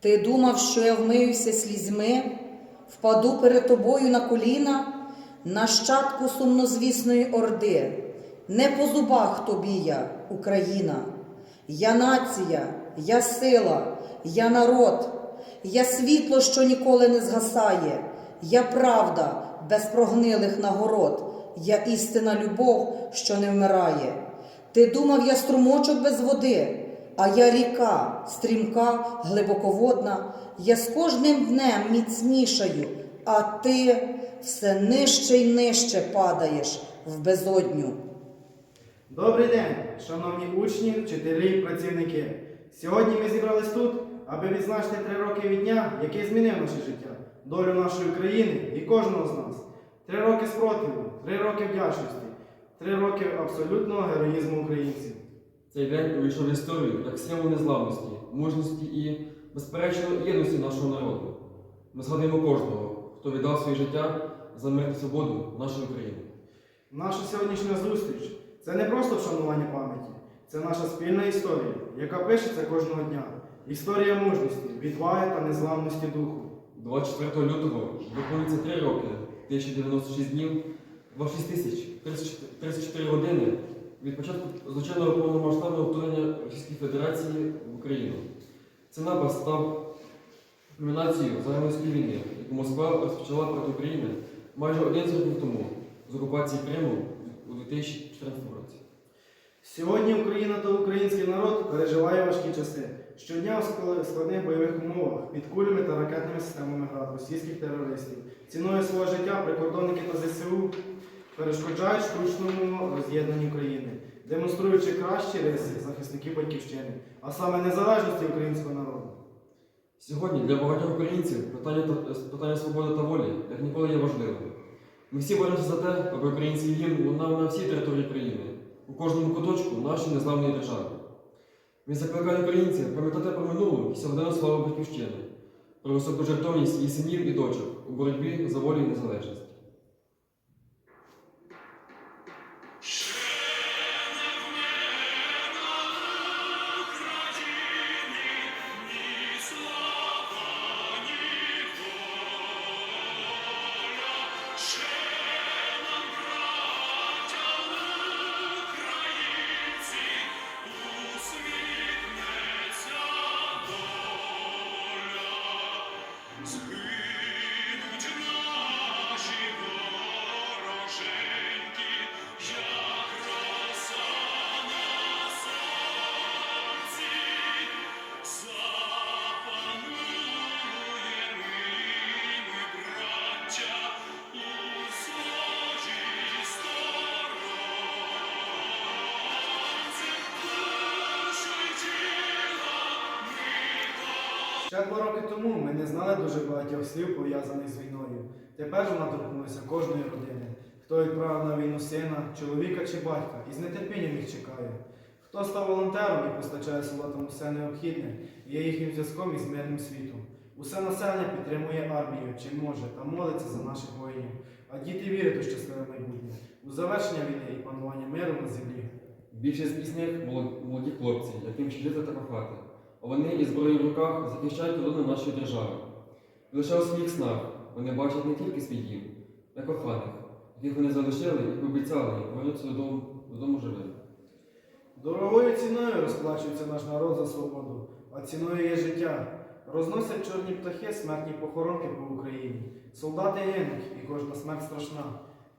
Ти думав, що я вмиюся слізьми, впаду перед тобою на коліна, нащадку сумнозвісної орди. Не по зубах тобі я, Україна. Я нація, я сила, я народ, я світло, що ніколи не згасає, я правда без прогнилих нагород, я істина любов, що не вмирає. Ти думав, я струмочок без води, а я ріка, стрімка, глибоководна, я з кожним днем міцнішаю, а ти все нижче й нижче падаєш в безодню. Добрий день, шановні учні, вчителі працівники. Сьогодні ми зібрались тут, аби відзначити три роки від дня, який змінив наше життя, долю нашої країни і кожного з нас. Три роки спротиву, три роки вдячності, три роки абсолютного героїзму українців. Цей день увійшов в історію як символ незламності, мужності і, безперечно, єдності нашого народу. Ми згадуємо кожного, хто віддав своє життя за мир і свободу нашої України. Наша сьогоднішня зустріч це не просто вшанування пам'яті, це наша спільна історія, яка пишеться кожного дня. Історія мужності, відваги та незламності духу. 24 лютого виповнюється 3 роки, 1096 днів, 26 тисяч 34 години від початку злочинного повномасштабного вторгнення Російської Федерації в Україну. Цей напад став кульмінацією загальної війни, яку Москва розпочала проти України майже 11 років тому з окупації Криму у 2014 році. Сьогодні Україна та український народ переживає важкі часи. Щодня у складних бойових умовах під кулями та ракетними системами град російських терористів. Ціною свого життя прикордонники та ЗСУ перешкоджають штучному роз'єднанню країни, демонструючи кращі риси захисників батьківщини, а саме незалежності українського народу. Сьогодні для багатьох українців питання, та- питання свободи та волі як ніколи є важливим. Ми всі боремося за те, аби український гімн лунав на всій території країни, у кожному куточку нашої незламної держави. Він закликає українців пам'ятати про минулу і сьогоденну славу батьківщини, про високу жертовність її синів і дочок у боротьбі за волю і незалежність. Ще два роки тому ми не знали дуже багатьох слів, пов'язаних з війною. Тепер вона торкнулася кожної родини. Хто відправив на війну сина, чоловіка чи батька, і з нетерпінням їх чекає. Хто став волонтером і постачає солдатам усе необхідне, є їхнім зв'язком із мирним світом. Усе населення підтримує армію, чим може, та молиться за наших воїнів. А діти вірять у щасливе майбутнє, у завершення війни і панування миру на землі. Більшість з піснях молоді хлопці, яким ще жити та. Вони із зброєю в руках захищають кордони нашої держави. І лише у своїх снах вони бачать не тільки свій дім, а коханих, яких вони залишили і пообіцяли повернутися додому, додому живим. Дорогою ціною розплачується наш народ за свободу, а ціною є життя. Розносять чорні птахи смертні похоронки по Україні. Солдати гинуть, і кожна смерть страшна.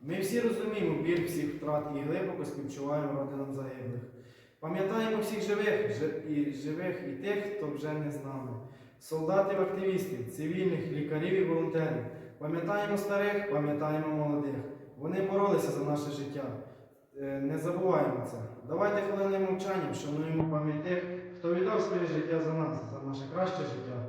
Ми всі розуміємо біль всіх втрат і глибоко співчуваємо родинам загиблих. Пам'ятаємо всіх живих і живих і тих, хто вже не з нами. Солдатів, активістів, цивільних, лікарів і волонтерів. Пам'ятаємо старих, пам'ятаємо молодих. Вони боролися за наше життя. Е, Не забуваємо це. Давайте хвилини мовчання вшануємо пам'ять тих, хто віддав своє життя за нас, за наше краще життя.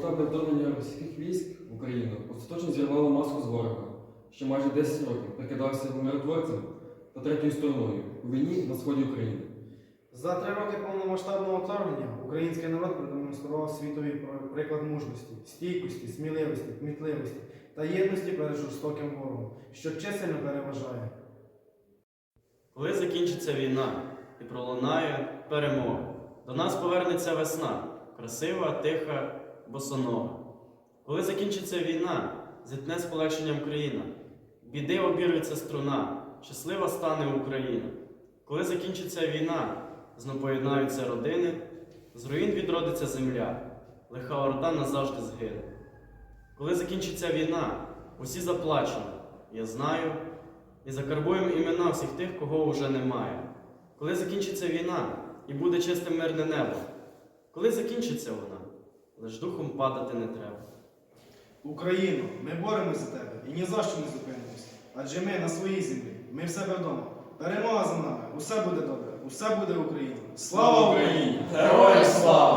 Повномасштабне вторгнення російських військ в Україну остаточно зірвало маску з ворога, що майже 10 років прикидався миротворцем та третьою стороною у війні на сході України. За три роки повномасштабного вторгнення український народ продемонстрував світовий приклад мужності, стійкості, сміливості, кмітливості та єдності перед жорстоким ворогом, що чисельно переважає. Коли закінчиться війна і пролунає перемога, до нас повернеться весна, красива, тиха, босонога. Коли закінчиться війна, зітне з полегшенням країна, біди обірветься струна, щаслива стане Україна. Коли закінчиться війна, знов поєднаються родини, з руїн відродиться земля, лиха орда назавжди згине. Коли закінчиться війна, усі заплачемо, я знаю, і закарбуємо імена всіх тих, кого вже немає. Коли закінчиться війна і буде чисте мирне небо, коли закінчиться вона, лиш духом падати не треба. Україно, ми боремося за тебе і ні за що не зупинимось. Адже ми на своїй землі, ми в себе вдома. Перемога за нами, усе буде добре, усе буде Україна. Слава Україні! Героям слава!